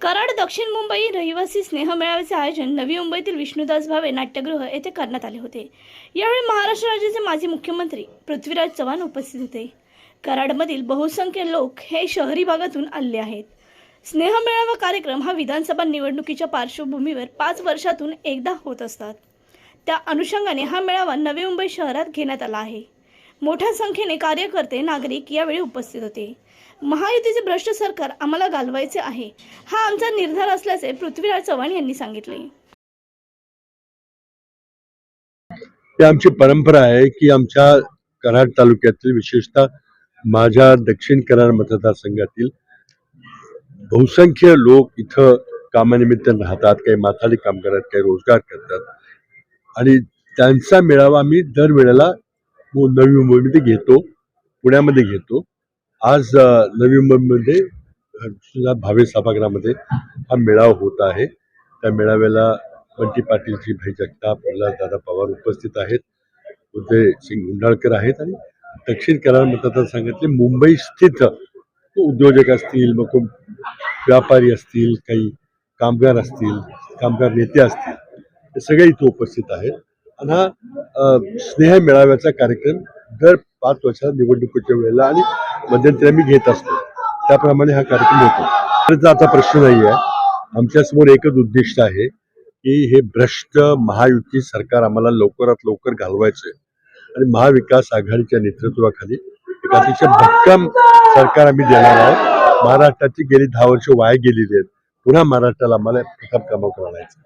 कराड दक्षिण मुंबई रहिवासी स्नेह मेळाव्याचे आयोजन नवी मुंबईतील विष्णुदास भावे नाट्यगृह येथे करण्यात आले होते. यावेळी महाराष्ट्र राज्याचे माजी मुख्यमंत्री पृथ्वीराज चव्हाण उपस्थित होते. कराडमधील बहुसंख्य लोक हे शहरी भागातून आले आहेत. स्नेह मेळावा कार्यक्रम हा विधानसभा निवडणुकीच्या पार्श्वभूमीवर पाच वर्षातून एकदा होत असतात. त्या अनुषंगाने हा मेळावा नवी मुंबई शहरात घेण्यात आला आहे. मोठ्या संख्येने कार्यकर्ते नागरिक यावेळी उपस्थित होते. महायुतीचे भ्रष्ट सरकार आम्हाला घालवायचे आहे हा आमचा निर्धार असल्याचे पृथ्वीराज चव्हाण यांनी सांगितले. आमची परंपरा आहे की आमच्या कराड तालुक्यातील विशेषतः माझ्या दक्षिण कराड मतदारसंघातील बहुसंख्य लोक इथं कामानिमित्त राहतात काही माथाडी काम करतात काही रोजगार करतात. आणि त्यांचा मेळावा आम्ही दरवेळेला नवी मुंबईमध्ये घेतो पुण्यामध्ये घेतो. आज नवी मुंबईमध्ये भावे सभागृहामध्ये हा मेळावा होत आहे. त्या मेळाव्याला बंटी पाटीलजी भाई जगताप दादा पवार उपस्थित आहेत. उदय सिंग गुंडाळकर आहेत आणि दक्षिण कराड मतदारसंघातले मुंबई स्थित उद्योजक असतील मग कोण व्यापारी असतील काही कामगार असतील कामगार नेते असतील हे सगळे इथे उपस्थित आहेत. आणि हा स्नेह मेळाव्याचा कार्यक्रम दर पाच वर्षात निवडणुकीच्या वेळेला आणि मध्यंतरी आम्ही घेत असतो. त्याप्रमाणे हा कार्यक्रम होतो. त्याचा आता प्रश्न नाही आहे. आमच्यासमोर एकच उद्दिष्ट आहे की हे भ्रष्ट महायुती सरकार आम्हाला लवकरात लवकर घालवायचं आणि महाविकास आघाडीच्या नेतृत्वाखाली एक अतिशय भक्कम सरकार आम्ही देणार आहोत. महाराष्ट्राची गेली दहा वर्ष वाया गेलेली आहेत. पुन्हा महाराष्ट्राला आम्हाला प्रथम कामं करायचं